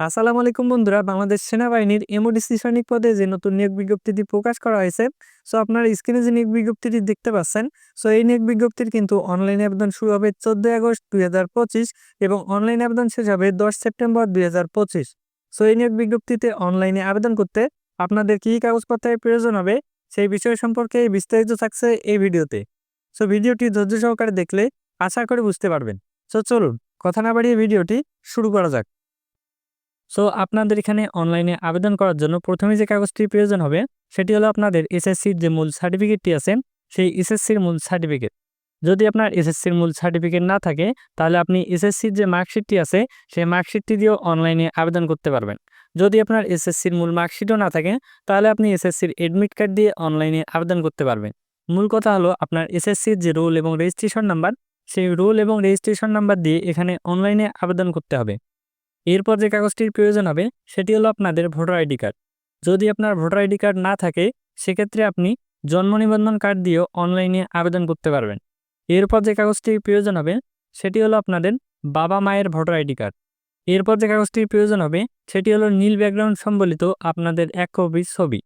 আসসালামু আলাইকুম বন্ধুরা, বাংলাদেশ সেনাবাহিনীর এমওডিসি সৈনিক পদে যে নতুন নিয়োগ বিজ্ঞপ্তিটি প্রকাশ করা হয়েছে, সো আপনারা স্ক্রিনে যে নিয়োগ বিজ্ঞপ্তিটি দেখতে পাচ্ছেন, সো এই নিয়োগ বিজ্ঞপ্তির কিন্তু অনলাইন আবেদন শুরু হবে চোদ্দই আগস্ট দুই হাজার পঁচিশ এবং অনলাইন আবেদন শেষ হবে দশ সেপ্টেম্বর দুই হাজার পঁচিশ। সো এই নিয়োগ বিজ্ঞপ্তিতে অনলাইনে আবেদন করতে আপনাদের কী কাগজপত্রের প্রয়োজন হবে, সেই বিষয় সম্পর্কে বিস্তারিত থাকছে এই ভিডিওতে। সো ভিডিওটি ধৈর্য সহকারে দেখলে আশা করে বুঝতে পারবেন। সো চলুন, কথা না বাড়িয়ে ভিডিওটি শুরু করা যাক। সো আপনাদের এখানে অনলাইনে আবেদন করার জন্য প্রথমে যে কাগজটি প্রয়োজন হবে, সেটি হলো আপনাদের এসএসসির যে মূল সার্টিফিকেটটি আছে, সেই এসএসসির মূল সার্টিফিকেট যদি আপনার এসএসসির মূল সার্টিফিকেট না থাকে, তাহলে আপনি এসএসসির যে মার্কশিটটি আছে, সেই মার্কশিটটি দিয়েও অনলাইনে আবেদন করতে পারবেন। যদি আপনার এসএসসির মূল মার্কশিটও না থাকে, তাহলে আপনি এসএসসির এডমিট কার্ড দিয়ে অনলাইনে আবেদন করতে পারবেন। মূল কথা হলো আপনার এসএসসির যে রোল এবং রেজিস্ট্রেশন নাম্বার সেই রোল এবং রেজিস্ট্রেশন নাম্বার দিয়ে এখানে অনলাইনে আবেদন করতে হবে। এরপর যে কাগজটির প্রয়োজন হবে, সেটি হলো আপনাদের ভোটার আইডি কার্ড। যদি আপনার ভোটার আইডি কার্ড না থাকে, সেক্ষেত্রে আপনি জন্ম নিবন্ধন কার্ড দিয়েও অনলাইনে আবেদন করতে পারবেন। এরপর যে কাগজটির প্রয়োজন হবে, সেটি হলো আপনাদের বাবা মায়ের ভোটার আইডি কার্ড। এরপর যে কাগজটির প্রয়োজন হবে, সেটি হলো নীল ব্যাকগ্রাউন্ড সম্বলিত আপনাদের এক কপি ছবি।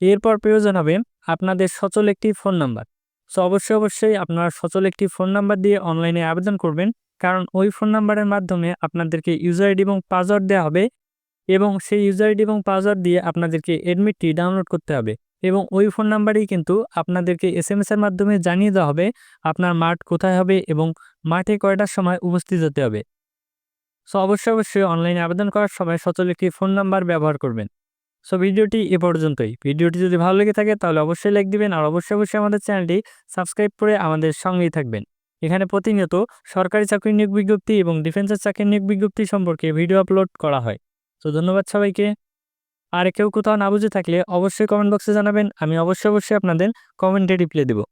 এরপর প্রয়োজন হবে আপনাদের সচল একটি ফোন নাম্বার। সো অবশ্যই অবশ্যই আপনার সচল একটি ফোন নাম্বার দিয়ে অনলাইনে আবেদন করবেন। কারণ ওই ফোন নাম্বারের মাধ্যমে আপনাদেরকে ইউজার আইডি এবং পাসওয়ার্ড দেওয়া হবে এবং সেই ইউজার আইডি এবং পাসওয়ার্ড দিয়ে আপনাদেরকে অ্যাডমিটটি ডাউনলোড করতে হবে এবং ওই ফোন নাম্বারেই কিন্তু আপনাদেরকে এস এম এর মাধ্যমে জানিয়ে দেওয়া হবে আপনার মাঠ কোথায় হবে এবং মাঠে কয়টার সময় উপস্থিত হতে হবে। সো অবশ্যই অবশ্যই অনলাইনে আবেদন করার সময় সচল একটি ফোন নাম্বার ব্যবহার করবেন। সো ভিডিওটি এ পর্যন্তই। ভিডিওটি যদি ভালো লেগে থাকে তাহলে অবশ্যই লাইক দিবেন আর অবশ্যই অবশ্যই আমাদের চ্যানেলটি সাবস্ক্রাইব করে আমাদের সঙ্গেই থাকবেন। এখানে প্রতিনিয়ত সরকারি চাকরির নিয়োগ বিজ্ঞপ্তি এবং ডিফেন্সের চাকরির নিয়োগ বিজ্ঞপ্তি সম্পর্কে ভিডিও আপলোড করা হয়। তো ধন্যবাদ সবাইকে। আর কেউ কোথাও না বুঝে থাকলে অবশ্যই কমেন্ট বক্সে জানাবেন, আমি অবশ্যই অবশ্যই আপনাদের কমেন্টে রিপ্লাই দেবো।